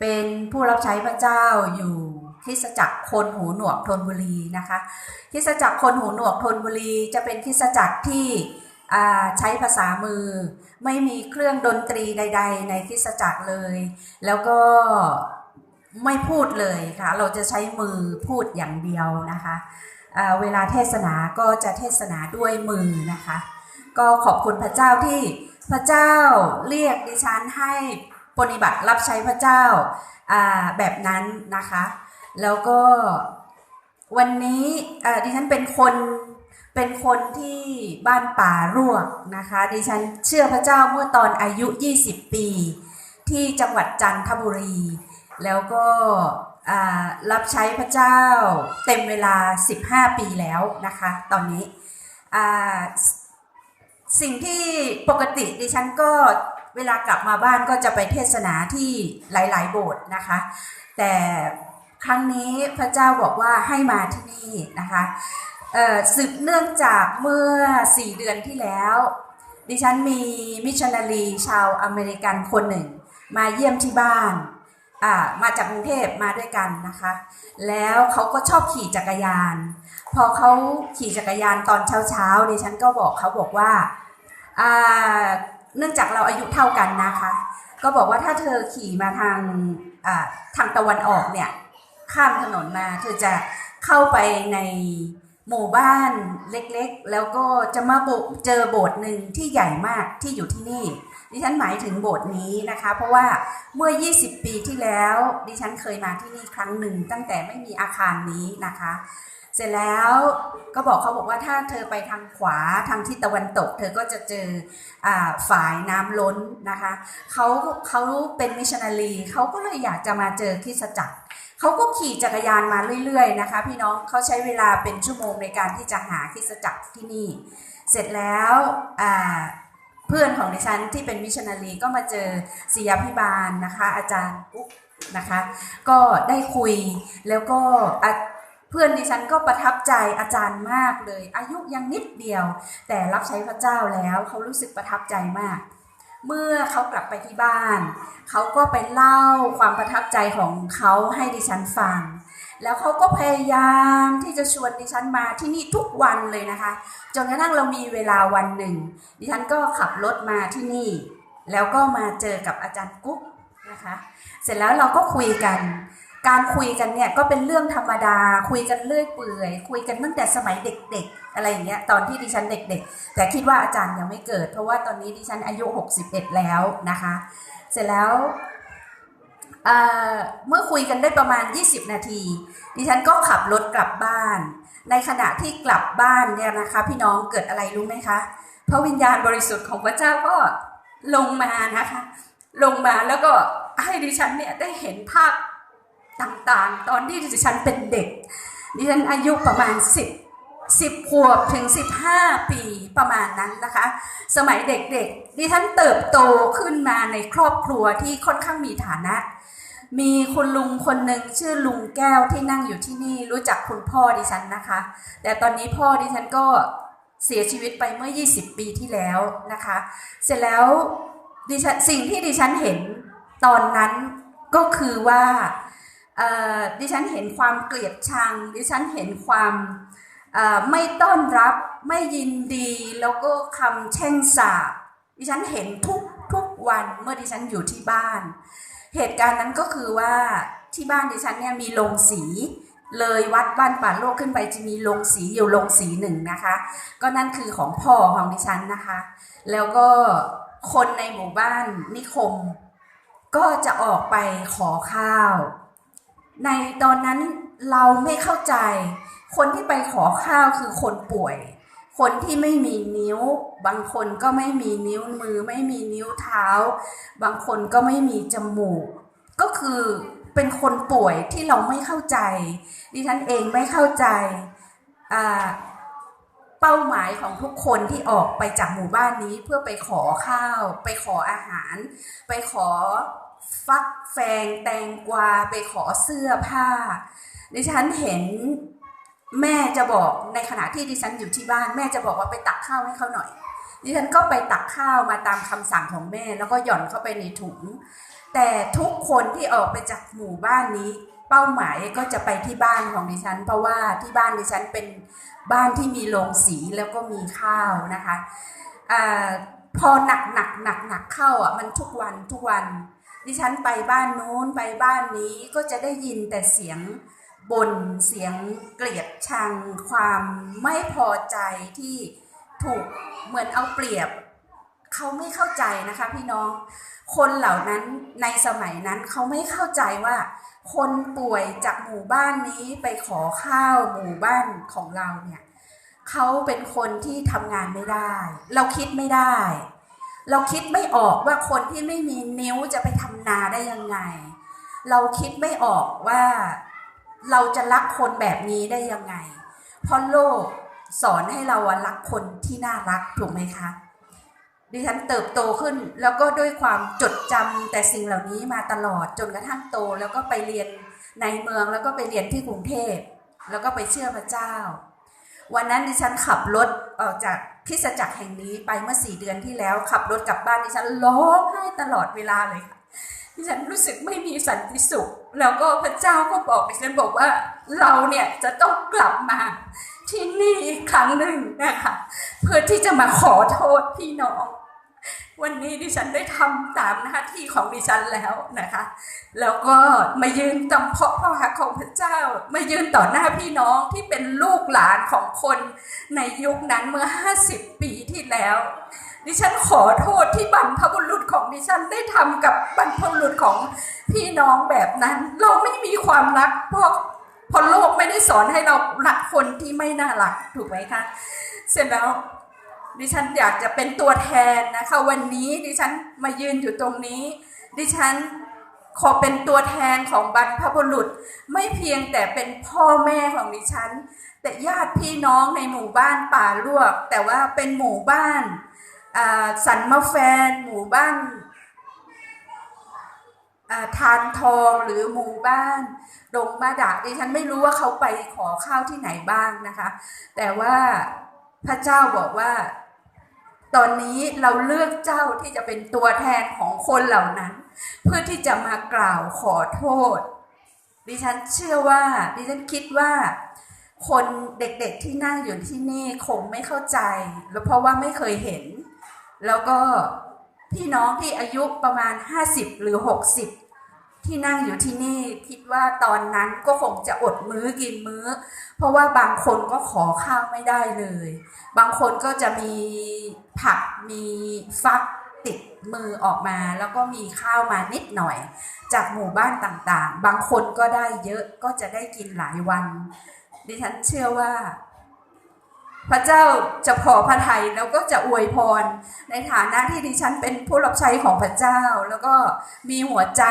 เป็นผู้รับใช้พระเจ้าอยู่คริสจักรคนหูหนวกธนบุรีนะคะคริสจักรคนหูหนวกธนบุรีจะเป็นคริสจักรที่ใช้ภาษามือ ไม่มีเครื่องดนตรีใด ๆ ในคริสจักรเลย แล้วก็ไม่พูดเลยค่ะ เราจะใช้มือพูดอย่างเดียวนะคะเวลาเทศนาก็จะเทศนาด้วยมือนะคะ ก็ขอบคุณพระเจ้าที่พระเจ้าเรียกดิฉันให้ ปฏิบัติรับใช้พระเจ้าแบบนั้นนะคะ แล้วก็วันนี้ดิฉันเป็นคนเป็นคนที่บ้านป่าร่วกนะคะ ดิฉันเชื่อพระเจ้าเมื่อตอนอายุ 20 ปี ที่จังหวัดจันทบุรี แล้วก็รับใช้พระเจ้าเต็มเวลา 15 ปีแล้วนะคะ ตอนนี้สิ่งที่ปกติดิฉันก็ เวลากลับมาบ้านก็จะไปเทศนาที่หลาย ๆ โบสถ์นะคะ แต่ครั้งนี้พระเจ้าบอกว่าให้มาที่นี่นะคะสืบเนื่องจากเมื่อ 4 เดือนที่แล้ว ดิฉันมีมิชชันนารีชาวอเมริกันคนหนึ่ง มาเยี่ยมที่บ้านมาจากกรุงเทพมาด้วยกันนะคะ แล้วเขาก็ชอบขี่จักรยาน พอเขาขี่จักรยานตอนเช้าๆดิฉันก็บอกเขาบอกว่า เนื่องจากเราอายุเท่ากันนะคะ ก็บอกว่าถ้าเธอขี่มาทางทางตะวันออกเนี่ย ข้ามถนนมา เธอจะเข้าไปในหมู่บ้านเล็กๆ แล้วก็จะมาเจอโบสถ์หนึ่งที่ใหญ่มากที่อยู่ที่นี่ ดิฉันหมายถึงโบสถ์นี้นะคะ เพราะว่าเมื่อ 20 ปีที่แล้ว ดิฉันเคยมาที่นี่ครั้งหนึ่งตั้งแต่ไม่มีอาคารนี้นะคะ สร็จแล้วก็บอกเขาบอกว่าถ้าเธอไปทางขวาทางทิศตะวันตก เธอก็จะเจอฝายน้ำล้นนะคะเขาเขาเป็นมิชชันนารีเขาก็เลยอยากจะมาเจอคริสจักรเขาก็ขี่จักรยานมาเรื่อยๆนะคะ พี่น้องเขาใช้เวลาเป็นชั่วโมงในการที่จะหาคริสจักรที่นี่ เสร็จแล้วเพื่อนของดิฉันที่เป็นมิชชันนารีก็มาเจอศิยาพิบาลนะคะ อาจารย์ปุ๊กนะคะ ก็ได้คุยแล้วก็ เพื่อนดิฉันก็ประทับใจอาจารย์มากเลย อายุยังนิดเดียว แต่รับใช้พระเจ้าแล้วเขารู้สึกประทับใจมาก เมื่อเขากลับไปที่บ้าน เขาก็ไปเล่าความประทับใจของเขาให้ดิฉันฟัง แล้วเขาก็พยายามที่จะชวนดิฉันมาที่นี่ทุกวันเลยนะคะจนกระทั่งเรามีเวลาวันหนึ่ง ดิฉันก็ขับรถมาที่นี่ แล้วก็มาเจอกับอาจารย์กุ๊กนะคะ เสร็จแล้วเราก็คุยกัน การคุยกันเนี่ยก็เป็นเรื่องธรรมดา คุยกันเลื่อยเปื่อย คุยกันตั้งแต่สมัยเด็ก ๆ อะไรอย่างเงี้ยตอนที่ดิฉันเด็ก ๆ แต่คิดว่าอาจารย์ยังไม่เกิด เพราะว่าตอนนี้ดิฉันอายุ 61 แล้วนะคะ เสร็จแล้วเมื่อคุยกันได้ประมาณ 20 นาที ดิฉันก็ขับรถกลับบ้าน ในขณะที่กลับบ้านเนี่ยนะคะ พี่น้องเกิดอะไรรู้ไหมคะพระวิญญาณบริสุทธิ์ของพระเจ้าก็ลงมานะคะ ลงมาแล้วก็ให้ดิฉันเนี่ยได้เห็นภาพ ต่างๆ ตอนที่ดิฉันเป็นเด็ก ดิฉันอายุประมาณสิบสิบขวบถึงสิบห้าปีประมาณนั้นนะคะ สมัยเด็กๆ ดิฉันเติบโตขึ้นมาในครอบครัวที่ค่อนข้างมีฐานะ มีคุณลุงคนหนึ่งชื่อลุงแก้วที่นั่งอยู่ที่นี่รู้จักคุณพ่อดิฉันนะคะ แต่ตอนนี้พ่อดิฉันก็เสียชีวิตไปเมื่อ 20 ปีที่แล้วนะคะ เสร็จแล้วดิฉันสิ่งที่ดิฉันเห็นตอนนั้นก็คือว่า ดิฉันเห็นความเกลียดชัง ดิฉันเห็นความไม่ต้อนรับไม่ยินดี แล้วก็คำแช่งสาบดิฉันเห็นทุกทุกวันเมื่อดิฉันอยู่ที่บ้าน เหตุการณ์นั้นก็คือว่าที่บ้านดิฉันเนี่ยมีโรงสี เลยวัดบ้านป่าโลกขึ้นไปจะมีโรงสีอยู่โรงสีหนึ่งนะคะ ก็นั่นคือของพ่อของดิฉันนะคะ แล้วก็คนในหมู่บ้านนิคม ก็จะออกไปขอข้าว ในตอนนั้นเราไม่เข้าใจ คนที่ไปขอข้าวคือคนป่วย คนที่ไม่มีนิ้ว บางคนก็ไม่มีนิ้วมือ ไม่มีนิ้วเท้า บางคนก็ไม่มีจมูก ก็คือเป็นคนป่วยที่เราไม่เข้าใจ ดิฉันเองไม่เข้าใจเป้าหมายของทุกคนที่ออกไปจากหมู่บ้านนี้เพื่อไปขอข้าว ไปขออาหาร ไปขอ ฟักแฟงแตงกวาไปขอเสื้อผ้า ดิฉันเห็นแม่จะบอกในขณะที่ดิฉันอยู่ที่บ้าน แม่จะบอกว่าไปตักข้าวให้เขาหน่อย ดิฉันก็ไปตักข้าวมาตามคำสั่งของแม่ แล้วก็หย่อนเข้าไปในถุง แต่ทุกคนที่ออกไปจากหมู่บ้านนี้ เป้าหมายก็จะไปที่บ้านของดิฉัน เพราะว่าที่บ้านดิฉันเป็นบ้านที่มีโรงสีแล้วก็มีข้าวนะคะอพอหนักหนักหนักหนักเข้าอะมันทุกวันทุกวัน ดิฉันไปบ้านนู้นไปบ้านนี้ก็จะได้ยินแต่เสียงบ่นเสียงเกลียดชัง ความไม่พอใจที่ถูกเหมือนเอาเปรียบ เขาไม่เข้าใจนะคะพี่น้อง คนเหล่านั้นในสมัยนั้นเขาไม่เข้าใจว่า คนป่วยจากหมู่บ้านนี้ไปขอข้าวหมู่บ้านของเราเนี่ยเขาเป็นคนที่ทำงานไม่ได้ เราคิดไม่ได้ เราคิดไม่ออกว่าคนที่ไม่มีนิ้วจะไปทำนาได้ยังไง เราคิดไม่ออกว่าเราจะรักคนแบบนี้ได้ยังไง เพราะโลกสอนให้เรารักคนที่น่ารักถูกไหมคะดิฉันเติบโตขึ้นแล้วก็ด้วยความจดจำแต่สิ่งเหล่านี้มาตลอดจนกระทั่งโต แล้วก็ไปเรียนในเมืองแล้วก็ไปเรียนที่กรุงเทพแล้วก็ไปเชื่อพระเจ้า วันนั้นดิฉันขับรถออกจาก คริสจักรแห่งนี้ไปเมื่อสี่เดือนที่แล้ว ขับรถกลับบ้านดิฉันร้องไห้ตลอดเวลาเลยค่ะดิฉันรู้สึกไม่มีสันติสุข แล้วก็พระเจ้าก็บอกดิฉันบอกว่าเราเนี่ยจะต้องกลับมาที่นี่อีกครั้งหนึ่งนะคะเพื่อที่จะมาขอโทษพี่น้อง วันนี้ดิฉันได้ทำตามหน้าที่ของดิฉันแล้วนะคะ แล้วก็มายืนตำเพาะพระหัตถ์ของพระเจ้า มายืนต่อหน้าพี่น้องที่เป็นลูกหลานของคนในยุคนั้นเมื่อ 50 ปีที่แล้ว ดิฉันขอโทษที่บรรพบุรุษของดิฉันได้ทำกับบรรพบุรุษของพี่น้องแบบนั้น เราไม่มีความรักเพราะเพราะโลกไม่ได้สอนให้เรารักคนที่ไม่น่ารักถูกไหมคะ เสร็จแล้ว ดิฉันอยากจะเป็นตัวแทนนะคะ วันนี้ดิฉันมายืนอยู่ตรงนี้ ดิฉันขอเป็นตัวแทนของบรรพบุรุษ ไม่เพียงแต่เป็นพ่อแม่ของดิฉัน แต่ญาติพี่น้องในหมู่บ้านป่าลวก แต่ว่าเป็นหมู่บ้านสันมะแฟน หมู่บ้านาทานทองหรือหมู่บ้านดงมาดาดิฉันไม่รู้ว่าเขาไปขอข้าวที่ไหนบ้างนะคะ แต่ว่าพระเจ้าบอกว่า ตอนนี้เราเลือกเจ้าที่จะเป็นตัวแทนของคนเหล่านั้น เพื่อที่จะมากล่าวขอโทษ ดิฉันเชื่อว่าดิฉันคิดว่าคนเด็กๆที่นั่งอยู่ที่นี่คงไม่เข้าใจ แล้วเพราะว่าไม่เคยเห็น แล้วก็พี่น้องที่อายุประมาณ 50 หรือ 60 ที่นั่งอยู่ที่นี่คิดว่าตอนนั้นก็คงจะอดมื้อกินมื้อ เพราะว่าบางคนก็ขอข้าวไม่ได้เลย บางคนก็จะมี ผักมีฟักติดมือออกมา แล้วก็มีข้าวมานิดหน่อย จากหมู่บ้านต่างๆ บางคนก็ได้เยอะก็จะได้กินหลายวัน ดิฉันเชื่อว่า พระเจ้าจะพอพระทัยแล้วก็จะอวยพร ในฐานะที่ดิฉันเป็นผู้รับใช้ของพระเจ้า แล้วก็มีหัวใจ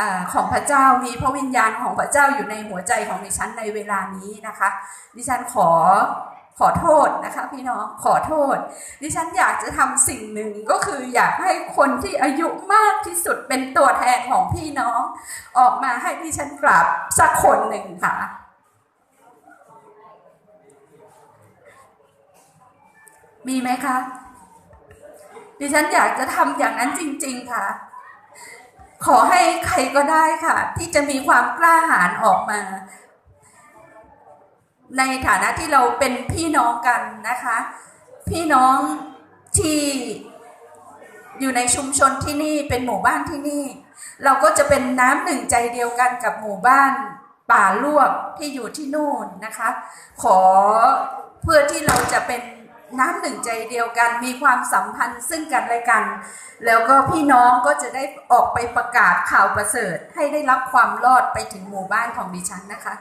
อของพระเจ้ามีพระวิญญาณของพระเจ้าอยู่ในหัวใจของดิฉันในเวลานี้นะคะ ดิฉันขอ ขอโทษนะคะพี่น้องขอโทษ ดิฉันอยากจะทำสิ่งหนึ่งก็คืออยากให้คนที่อายุมากที่สุดเป็นตัวแทนของพี่น้อง ออกมาให้ดิฉันกราบสักคนหนึ่งค่ะ มีไหมคะ ดิฉันอยากจะทำอย่างนั้นจริง ๆ ค่ะ ขอให้ใครก็ได้ค่ะ ที่จะมีความกล้าหาญออกมา ในฐานะที่เราเป็นพี่น้องกันนะคะ พี่น้องที่อยู่ในชุมชนที่นี่เป็นหมู่บ้านที่นี่ เราก็จะเป็นน้ำหนึ่งใจเดียวกันกับหมู่บ้านป่าลวกที่อยู่ที่นู่นนะคะ ขอเพื่อที่เราจะเป็นน้ำหนึ่งใจเดียวกันมีความสัมพันธ์ซึ่งกันและกัน แล้วก็พี่น้องก็จะได้ออกไปประกาศข่าวประเสริฐ ให้ได้รับความรอดไปถึงหมู่บ้านของดิฉันนะคะ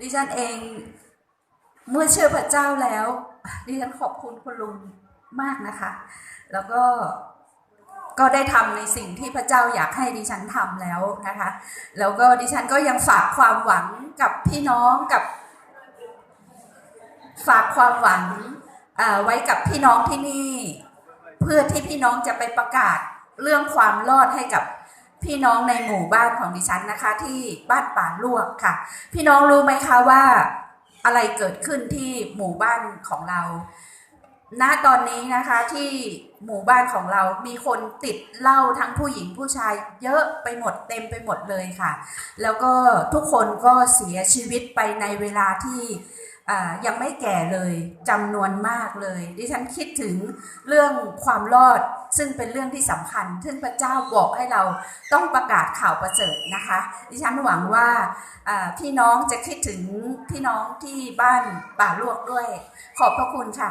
ดิฉันเองเมื่อเชื่อพระเจ้าแล้ว ดิฉันขอบคุณคุณลุงมากนะคะ แล้วก็ก็ได้ทำในสิ่งที่พระเจ้าอยากให้ดิฉันทำแล้วนะคะ แล้วก็ดิฉันก็ยังฝากความหวังกับพี่น้องกับ ฝากความหวังอ่าไว้กับพี่น้องที่นี่ เพื่อที่พี่น้องจะไปประกาศเรื่องความรอดให้กับ พี่น้องในหมู่บ้านของดิฉันนะคะ ที่บ้านป่าลวกค่ะ พี่น้องรู้ไหมคะว่าอะไรเกิดขึ้นที่หมู่บ้านของเรา ณ ตอนนี้นะคะที่หมู่บ้านของเรามีคนติดเหล้าทั้งผู้หญิงผู้ชายเยอะไปหมดเต็มไปหมดเลยค่ะ แล้วก็ทุกคนก็เสียชีวิตไปในเวลาที่ ยังไม่แก่เลยจำนวนมากเลย ดิฉันคิดถึงเรื่องความรอดซึ่งเป็นเรื่องที่สำคัญ ซึ่งพระเจ้าบอกให้เราต้องประกาศข่าวประเสริฐนะคะ ดิฉันหวังว่าอ่าพี่น้องจะคิดถึงพี่น้องที่บ้านป่าลวกด้วย ขอบพระคุณค่ะ